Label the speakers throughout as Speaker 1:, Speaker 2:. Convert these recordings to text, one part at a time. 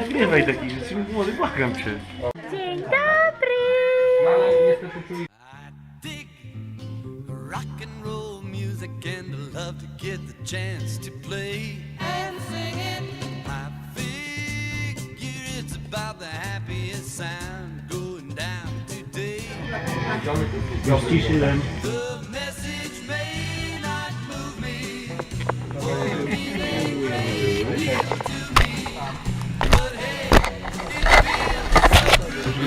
Speaker 1: Nagrywaj takich rzeczy, młody, błagam cię.
Speaker 2: Dzień dobry!
Speaker 3: Rock and roll music and I love to get the chance to play and sing it. I figure it's about the happiest sound going down today.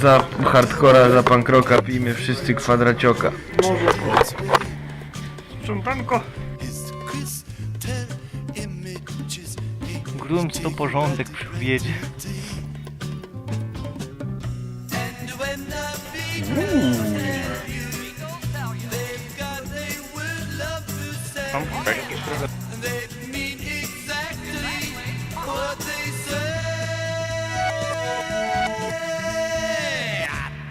Speaker 4: Za hardcora, za pankroka pijmy wszyscy kwadracioka.
Speaker 3: Szumpanko!
Speaker 1: Grunt to porządek
Speaker 3: przy obiedzie. Tam jakieś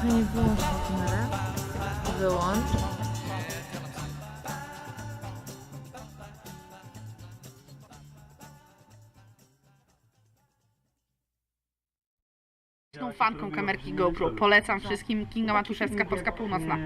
Speaker 2: Kochanie, wyłącz tę kamerę. Wyłącz.
Speaker 5: Jestem fanką kamerki GoPro. Polecam wszystkim. Kinga Matuszewska, Polska Północna.